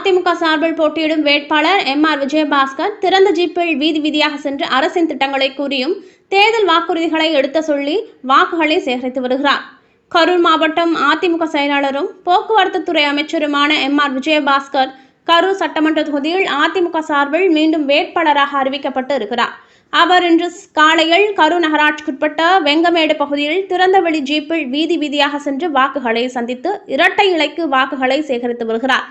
அதிமுக சார்பில் போட்டியிடும் வேட்பாளர் எம் ஆர் விஜயபாஸ்கர் திறந்த ஜீப்பில் வீதி வீதியாக சென்று அரசின் திட்டங்களை கூறியும் தேர்தல் வாக்குறுதிகளை எடுத்த சொல்லி வாக்குகளை சேகரித்து வருகிறார். கரூர் மாவட்டம் அதிமுக செயலாளரும் போக்குவரத்து துறை அமைச்சருமான எம் ஆர் விஜயபாஸ்கர் கரூர் சட்டமன்ற தொகுதியில் அதிமுக சார்பில் மீண்டும் வேட்பாளராக அறிவிக்கப்பட்டு இருக்கிறார் அவர் இன்று காலையில் கரூர் நகராட்சிக்குட்பட்ட வெங்கமேடு பகுதியில் திறந்தவெளி ஜீப்பில் வீதி வீதியாக சென்று வாக்குகளை சந்தித்து இரட்டை இலைக்கு வாக்குகளை சேகரித்து வருகிறார்.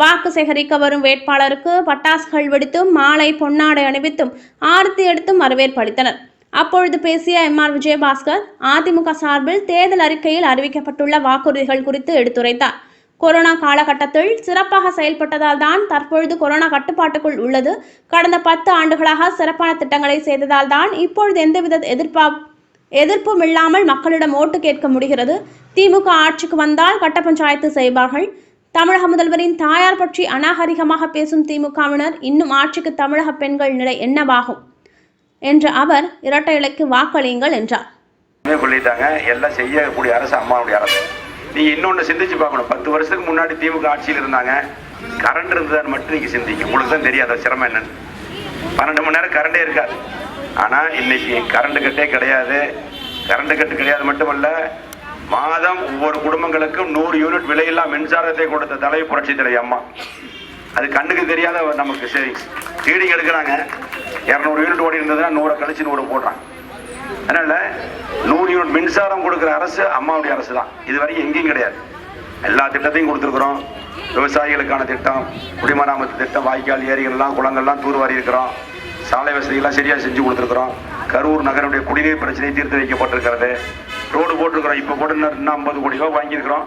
வாக்கு சேகரிக்க வரும் வேட்பாளருக்கு பட்டாசுகள் வெடித்தும் மாலை பொன்னாடை அணிவித்தும் ஆரத்தி எடுத்தும் வரவேற்பு அளித்தனர். அப்பொழுது பேசிய எம் ஆர் விஜயபாஸ்கர் அதிமுக சார்பில் தேர்தல் அறிக்கையில் அறிவிக்கப்பட்டுள்ள வாக்குறுதிகள் குறித்து எடுத்துரைத்தார். கொரோனா காலகட்டத்தில் சிறப்பாக செயல்பட்டதால் தான் தற்பொழுது கொரோனா கட்டுப்பாட்டுக்குள் உள்ளது. கடந்த பத்து ஆண்டுகளாக சிறப்பான திட்டங்களை செய்ததால் தான் இப்பொழுது எந்தவித எதிர்ப்பா எதிர்ப்பும் இல்லாமல் மக்களிடம் ஓட்டு கேட்க முடிகிறது. திமுக ஆட்சிக்கு வந்தால் கட்ட பஞ்சாயத்து செய்வார்கள். தமிழக முதல்வரின் தாயார் பற்றி அநாகரிகமாக பேசும் திமுகவினர் இன்னும் ஆட்சிக்கு தமிழக பெண்கள் நிலை என்னவாகும் என்று அவர் இரட்டை இலைக்கு வாக்களியுங்கள் என்றார். சொல்லிட்டாங்க எல்லாம் செய்யக்கூடிய அரசு அம்மாவுடைய அரசு. நீங்க இன்னொன்று சிந்திச்சு பார்க்கணும். பத்து வருஷத்துக்கு முன்னாடி திமுக ஆட்சியில் இருந்தாங்க. கரண்ட் இருந்ததால் மட்டும் நீங்க சிந்திங்க. உங்களுக்கு தான் தெரியாத சிரமம் என்னன்னு. பன்னெண்டு மணி நேரம் கரண்டே இருக்காது. ஆனா இன்னைக்கு கரண்ட் கட்டே கிடையாது. கரண்ட் கட்டு கிடையாது மட்டுமல்ல மாதம் ஒவ்வொரு குடும்பங்களுக்கும் நூறு யூனிட் விலையில்லா மின்சாரத்தை கொடுத்த தலைவி புரட்சி தலைவி அம்மா. அது கண்ணுக்கு தெரியாத நமக்கு சேவிங்ஸ் ரீடிங் எடுக்கிறாங்க. இரநூறு யூனிட் ஓடி இருந்ததுன்னா நூறை கழிச்சு நூறு போடுறாங்க. அதனால நூறு யூனிட் மின்சாரம் கொடுக்குற அரசு அம்மாவுடைய அரசு தான். இது வரைக்கும் எங்கேயும் கிடையாது. எல்லா திட்டத்தையும் கொடுத்துருக்குறோம். விவசாயிகளுக்கான திட்டம் குடிமராமத்து திட்டம் வாய்க்கால் ஏரிகள்லாம் குளங்கள்லாம் தூர்வாரி இருக்கிறோம். சாலை வசதிகள்லாம் சரியாக செஞ்சு கொடுத்துருக்குறோம். கரூர் நகருடைய குடிநீர் பிரச்சனை தீர்த்து வைக்கப்பட்டிருக்கிறது. ரோடு போட்டிருக்கிறோம். இப்போ போட்டு இன்னும் இன்னும் ஐம்பது கோடி ரூபா வாங்கியிருக்கிறோம்.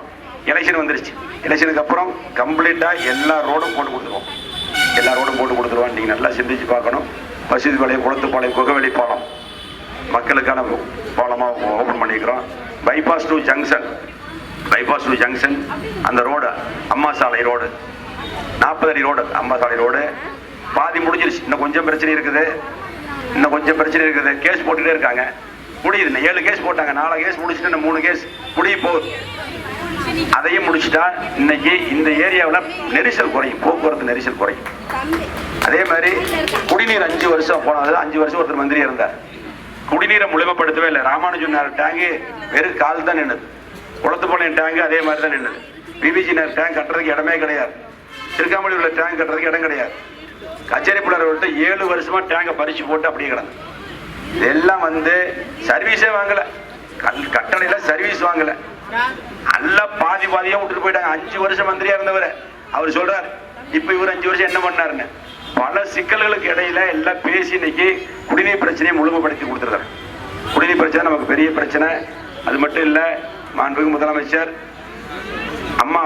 எலெக்ஷன் வந்துருச்சு. எலெக்ஷனுக்கு அப்புறம் கம்ப்ளீட்டாக எல்லா ரோடும் போட்டு கொடுத்துருவோம். எல்லா ரோடும் போட்டு கொடுத்துருவோம். நீங்கள் நல்லா சிந்திச்சு பார்க்கணும். பசுதி பாளையம் குளத்துப்பாளையம் குகவெளி பாலம். மக்களுக்கான பாலமாக ஓப்பன் பண்ணியிருக்கிறோம். Bypass to junction. Bypass to junction. அந்த ரோடு அம்மா சாலை ரோடு. நாற்பது அடி ரோடு அம்மா சாலை ரோடு. பாதி முடிஞ்சிருச்சு. இன்னும் கொஞ்சம் பிரச்சனை இருக்குது. இன்னும் கொஞ்சம் பிரச்சனை இருக்குது. கேஸ் போட்டுட்டே இருக்காங்க. முடியுது. இன்னும் ஏழு கேஸ் போட்டாங்க. நாலு கேஸ் முடிச்சுட்டு இன்னும் மூணு கேஸ் முடிய போகுது. அதையும் முடிச்சுட்டா இன்னைக்கு இந்த ஏரியாவில் நெரிசல் குறையும். போக்குவரத்து நெரிசல் குறையும். அதே மாதிரி குடிநீர் அஞ்சு வருஷம் போனது அஞ்சு வருஷம் ஒருத்தர் மந்திரி இருந்தார். குடிநீரை முழுமைப்படுத்தவே இல்லை. ராமானுஜன் டேங்கு வெறும் கால் தான் நின்னுது. குளத்துப்பாளையம் டேங்கு அதே மாதிரி தான் நின்னுது. பிபிஜி நேர் டேங்க் கட்டுறதுக்கு இடமே கிடையாது. திருக்காமலி உள்ள டேங்க் கட்டுறதுக்கு இடம் கிடையாது. கச்சேரி பிள்ளை ஏழு வருஷமா டேங்கை பறிச்சு போட்டு அப்படியே கிடந்து. இதெல்லாம் வந்து சர்வீஸே வாங்கல. கல் கட்டளையில சர்வீஸ் வாங்கல. நல்லா பாதி பாதியா விட்டுட்டு போயிட்டாங்க. அஞ்சு வருஷம் மந்திரியா இருந்தவர். அவர் சொல்றாரு இப்ப இவர் அஞ்சு வருஷம் என்ன பண்ணாருன்னு. பல சிக்கல்களுக்கு இடையில எல்லாம் பேசி இன்னைக்கு குடிநீர் பிரச்சனையை முழுமைப்படுத்தி கொடுத்துருக்காரு. குடிநீர் பிரச்சனை நமக்கு பெரிய பிரச்சனை. அது மட்டும் இல்ல மாண்புமிகு முதலமைச்சர் அம்மா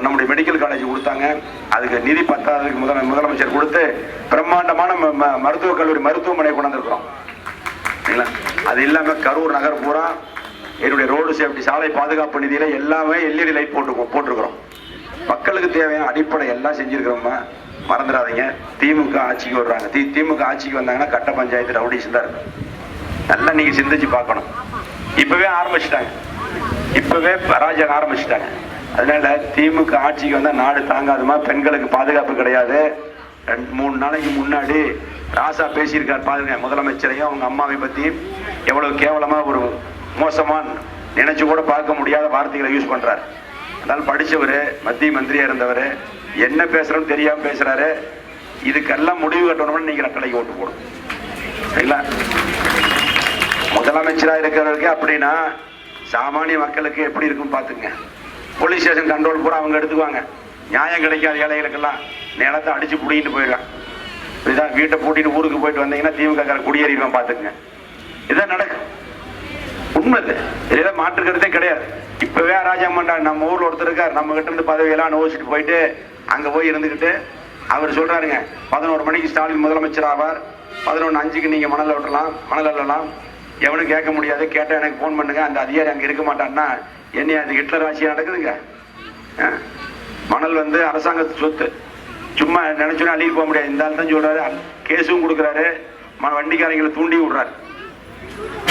நம்முடைய மெடிக்கல் காலேஜ் கொடுத்தாங்க. அதுக்கு நிதி பத்தாததுக்கு முதல முதலமைச்சர் கொடுத்து பிரம்மாண்டமான ம- மருத்துவக் கல்லூரி மருத்துவமனை கொண்டு வந்திருக்கிறோம் சரிங்களா? அது இல்லாம கரூர் நகர் பூரா என்னுடைய ரோடு சேஃப்டி சாலை பாதுகாப்பு நிதியில எல்லாமே எல்இடி லைட் போட்டு போட்டிருக்கிறோம். மக்களுக்கு தேவையான அடிப்படை எல்லாம் செஞ்சிருக்கிறோமா மறந்துடாதீங்க. திமுக ஆட்சிக்கு வர்றாங்க. தி திமுக ஆட்சிக்கு வந்தாங்கன்னா கட்ட பஞ்சாயத்து ரவுடிஸ் தான் இருக்கு. நல்லா நீங்க சிந்திச்சு பார்க்கணும். இப்பவே ஆரம்பிச்சிட்டாங்க. இப்பவே அராஜகம் ஆரம்பிச்சிட்டாங்க. அதனால திமுக ஆட்சிக்கு வந்தா நாடு தாங்காதுமா? பெண்களுக்கு பாதுகாப்பு கிடையாது. ரெண்டு மூணு நாளைக்கு முன்னாடி ராசா பேசியிருக்கார் பாருங்க முதலமைச்சரையும் அவங்க அம்மாவை பற்றி எவ்வளவு கேவலமா ஒரு மோசமான நினைச்சு கூட பார்க்க முடியாத வார்த்தைகளை யூஸ் பண்றாரு. அதனால படித்தவர் மத்திய மந்திரியா இருந்தவர் என்ன பேசுறோம்னு தெரியாம பேசுறாரு. இதுக்கெல்லாம் முடிவு கட்டணும்னு நீங்க ரெட்டலைக்கு ஓட்டு போடும். சரிங்களா? முதலமைச்சரா இருக்கிறவருக்கு அப்படின்னா சாமானிய மக்களுக்கு எப்படி இருக்கும் பாத்துங்க போலீஸ் ஸ்டேஷன் கண்ட்ரோல் பூரா அவங்க எடுத்துக்குவாங்க. நியாயம் கிடைக்காத ஏழைகளுக்கெல்லாம் நிலத்தை அடிச்சு பிடிக்கிட்டு போயிடுவாங்க இதுதான் வீட்டை பூட்டிட்டு ஊருக்கு போயிட்டு வந்தீங்கன்னா திமுக குடியேறிடுவேன் குடியேறிடுவான் பாத்துக்குங்க இதான் நடக்கும் உண்மை இது. இதெல்லாம் மாற்று கிடையாது. இப்பவே ராஜா மண்டார் நம்ம ஊர்ல ஒருத்தர் இருக்கார். நம்ம கிட்ட இருந்து பதவியெல்லாம் அனுபவிச்சுட்டு போயிட்டு அங்க போய் இருந்துகிட்டு அவர் சொல்றாருங்க பதினோரு மணிக்கு ஸ்டாலின் முதலமைச்சர் ஆவார். பதினொன்று அஞ்சுக்கு நீங்க மணல் விட்டலாம் மணல் அல்லலாம் எவனும் கேட்க முடியாது. கேட்டால் எனக்கு ஃபோன் பண்ணுங்க. அந்த அதிகாரி அங்கே இருக்க மாட்டான்னா என்னைய அது ஹிட்லர் ஆட்சியா நடக்குதுங்க? மணல் வந்து அரசாங்கத்து சொத்து. சும்மா நினைச்சோன்னா அள்ளிட்டு போக முடியாது. இந்த தான் சொல்றாரு. கேஸும் கொடுக்குறாரு. ம- வண்டிக்காரங்களை தூண்டி விடுறாரு.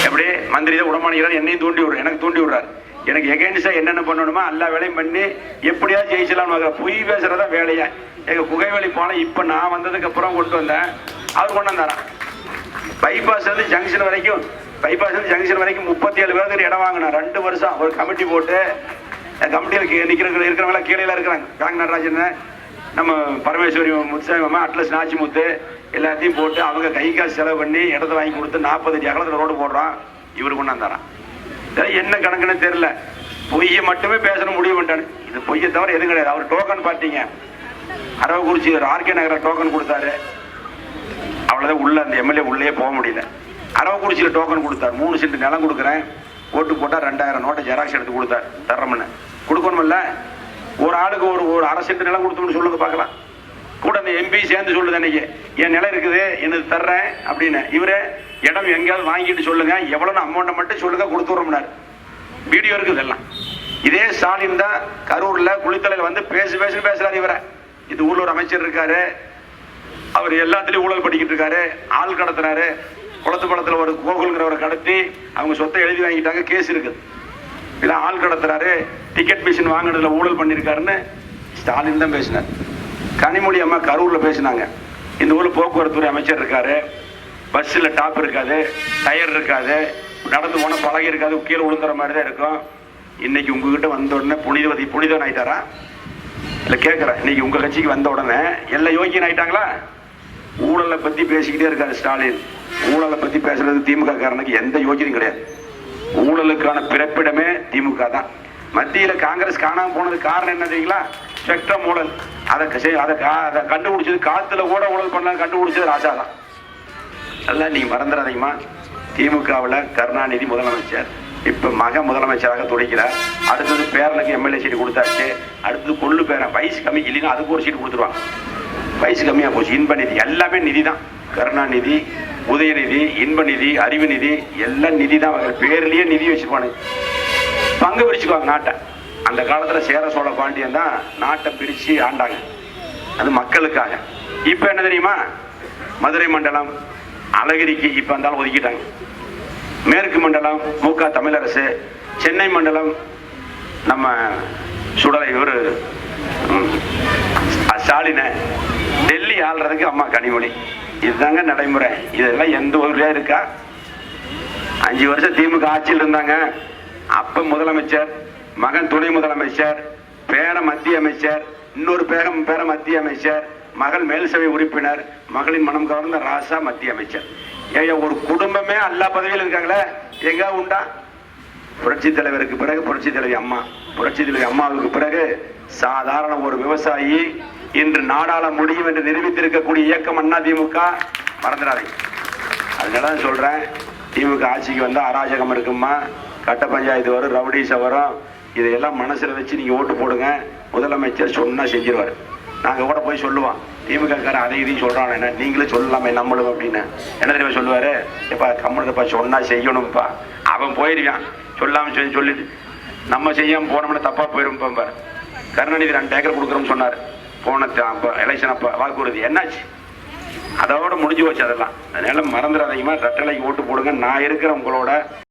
எப்படி? மந்திரி தான் உடமானிக்கிறார் என்னையும் தூண்டி விடுறாரு. எனக்கு தூண்டி விடுறாரு. எனக்கு எகெயின்ஸ்டா என்னென்ன பண்ணணுமோ எல்லா வேலையும் பண்ணி எப்படியாவது ஜெயிச்சலாம்னு வாங்க பொய் பேசுகிறதா வேலையா? எங்க குகைவெளி போன இப்ப நான் வந்ததுக்கு அப்புறம் கொண்டு வந்தேன். அவர் கொண்டு வந்தாரான் பைபாஸ் வந்து ஜங்ஷன் வரைக்கும் பைபாஸ் ஜங்ஷன் வரைக்கும் முப்பத்தி ஏழு பேருக்கு இடம் வாங்கினேன் ரெண்டு வருஷம். ஒரு கமிட்டி போட்டு கமிட்டியில் நிற்கிற இருக்கிறவங்களாம் கீழே இருக்கிறாங்க. காங்க நடராஜன் நம்ம பரமேஸ்வரி முத்துசாமி அட்லஸ் அட்லஸ் நாச்சிமுத்து எல்லாத்தையும் போட்டு அவங்க கை காசு செலவு பண்ணி இடத்த வாங்கி கொடுத்து நாற்பது அடி அகலத்தில் ரோடு போடுறான். இவரு கொண்டு இதெல்லாம் என்ன கணக்குன்னு தெரியல. பொய்யை மட்டுமே பேசணும் முடிவு பண்ணிட்டானு இது பொய்யை தவிர எதுவும் கிடையாது. அவர் டோக்கன் பார்த்தீங்க. அரவக்குறிச்சி ஆர்கே நகர டோக்கன் கொடுத்தாரு. அவ்வளோதான் உள்ள அந்த எம்எல்ஏ உள்ளே போக முடியல. அரவக்குறிச்சியில் டோக்கன் கொடுத்தார். மூணு சென்ட் நிலம் கொடுக்குறேன். ஓட்டு போட்டால் ரெண்டாயிரம். நோட்டை ஜெராக்ஸ் எடுத்து கொடுத்தார். தர்றமுன்னு கொடுக்கணுமில்ல ஒரு ஆளுக்கு ஒரு ஒரு அரை சென்ட் நிலம் கொடுத்தோம்னு சொல்லுங்க பார்க்கலாம். கூட அந்த எம்பி சேர்ந்து சொல்லுது அன்னைக்கு. என் நிலம் இருக்குது எனக்கு தர்றேன் அப்படின்னு. இவரே இடம் எங்கேயாவது வாங்கிட்டு சொல்லுங்க. எவ்வளோன்னு அமௌண்ட்டை மட்டும் சொல்லுங்க கொடுத்துட்றோம்னார் வீடியோ இருக்குது எல்லாம். இதே ஸ்டாலின் தான் கரூரில் குளித்தலையில் வந்து பேசி பேசி பேசுகிறார் இவரை. இது ஊரில் ஒரு அமைச்சர் இருக்காரு. அவர் எல்லாத்துலேயும் ஊழல் பண்ணிக்கிட்டு இருக்காரு. ஆள் கடத்துறாரு. குளத்து பழத்துல ஒரு கோகுல்ங்கிறவரை கடத்தி அவங்க சொத்தை எழுதி வாங்கிட்டாங்க கேஸ் இருக்குது. இல்ல ஆள் கடத்துறாரு டிக்கெட் மிஷின் வாங்கினதில் ஊழல் பண்ணியிருக்காருன்னு ஸ்டாலின் தான் பேசினார். கனிமொழி அம்மா கரூரில் பேசினாங்க. இந்த ஊரில் போக்குவரத்துறை அமைச்சர் இருக்காரு பஸ்ஸில் டாப் இருக்காது டயர் இருக்காது நடந்து போன பழகி இருக்காது கீழே விழுந்துற மாதிரி தான் இருக்கும். இன்னைக்கு உங்ககிட்ட வந்த உடனே புனிதவதி புனிதன் ஆயிட்டாரா? இல்லை கேட்குறேன் இன்னைக்கு உங்கள் கட்சிக்கு வந்த உடனே எல்லாம் யோகியன் ஆயிட்டாங்களா? ஊழலை பத்தி பேசிக்கிட்டே இருக்காரு ஸ்டாலின். ஊழலை பத்தி பேசுறது திமுக காரனுக்கு எந்த யோஜனையும் கிடையாது. ஊழலுக்கான பிறப்பிடமே திமுக தான். மத்தியில காங்கிரஸ் காணாம போனது காரணம் என்ன தெரியுங்களா? ஸ்பெக்ட்ரம் ஊழல். அதை க- அதை கா- அதை கண்டுபிடிச்சது காத்துல கூட ஊழல் பண்ணலாம் கண்டுபிடிச்சது ராஜா தான். அதெல்லாம் நீங்க மறந்துடாதீங்கம்மா. திமுகவில் கருணாநிதி முதலமைச்சர். இப்போ மக முதலமைச்சராக துடைக்கிறார் அடுத்தது பேரனுக்கு எம்எல்ஏ சீட்டு கொடுத்தாச்சு. அடுத்தது கொள்ளு பேரன் வயசு கம்மி இல்லைன்னா அதுக்கு ஒரு சீட்டு கொடுத்துருவாங்க. வயசு கம்மியாக போச்சு. இன்ப நிதி. எல்லாமே நிதி தான் கருணாநிதி உதயநிதி இன்ப நிதி அறிவு நிதி எல்லாம் நிதி தான் பேர்லேயே பேர்லயே நிதி வச்சுப்பானுங்க பங்கு பிரிச்சுக்குவாங்க நாட்டை. அந்த காலத்துல சேர சோழ பாண்டியன் தான் நாட்டை பிரிச்சு ஆண்டாங்க. அது மக்களுக்காக. இப்ப என்ன தெரியுமா? மதுரை மண்டலம் அழகிரிக்கு இப்ப இருந்தாலும் ஒதுக்கிட்டாங்க. மேற்கு மண்டலம் முக தமிழரசு சென்னை மண்டலம் நம்ம சுடலை ஒரு ம், ஸ்டாலினை டெல்லி ஆள்றதுக்கு அம்மா கனிமொழி. இதுதாங்க நடைமுறை. இதெல்லாம் எந்த ஊர்லயா இருக்கா? அஞ்சு வருஷம் திமுக ஆட்சியில் இருந்தாங்க. அப்ப முதலமைச்சர் மகன் துணை முதலமைச்சர் பேர மத்திய அமைச்சர் இன்னொரு பேரம் பேர மத்திய அமைச்சர் மகள் மேல்சபை உறுப்பினர் மகளின் மனம் கவர்ந்த ராசா மத்திய அமைச்சர். ஏய்யா ஒரு குடும்பமே எல்லா பதவியில் இருக்காங்களே? எங்க உண்டா? புரட்சி தலைவருக்கு பிறகு புரட்சி தலைவி அம்மா. புரட்சி தலைவி அம்மாவுக்கு பிறகு சாதாரண ஒரு விவசாயி இன்று நாடாள முடியும் என்று நிரூபித்திருக்கக்கூடிய இயக்கம் அண்ணா திமுக. மறந்துடாதீங்க அதனால தான் சொல்றேன் திமுக ஆட்சிக்கு வந்தா அராஜகம் இருக்குமா கட்ட பஞ்சாயத்து வரும் ரவுடிச வரும். இதையெல்லாம் மனசுல வச்சு நீங்க ஓட்டு போடுங்க. முதலமைச்சர் சொன்னா செஞ்சிருவாரு. நாங்க கூட போய் சொல்லுவோம். திமுக காரன் அதை இதையும் சொல்றான். என்ன நீங்களும் சொல்லலாமே நம்மளும் அப்படின்னு. என்ன தெரியுமா சொல்லுவாரு? எப்பா கம்முனப்பா சொன்னா செய்யணும்ப்பா அவன் போயிருவான் சொல்லாம சொல்லி சொல்லிட்டு. நம்ம செய்யாம போனோம்னா தப்பா போயிரும் பாரு. கருணாநிதி ரெண்டு ஏக்கர் கொடுக்குறோம்னு சொன்னார். போன எலெக்ஷன் அப்போ வாக்குறுதி என்னாச்சு? அதோட முடிஞ்சு போச்சு அதெல்லாம். அதனால மறந்துடாதீங்கம்மா ரெட்டலைக்கு ஓட்டு போடுங்க. நான் இருக்கிற உங்களோட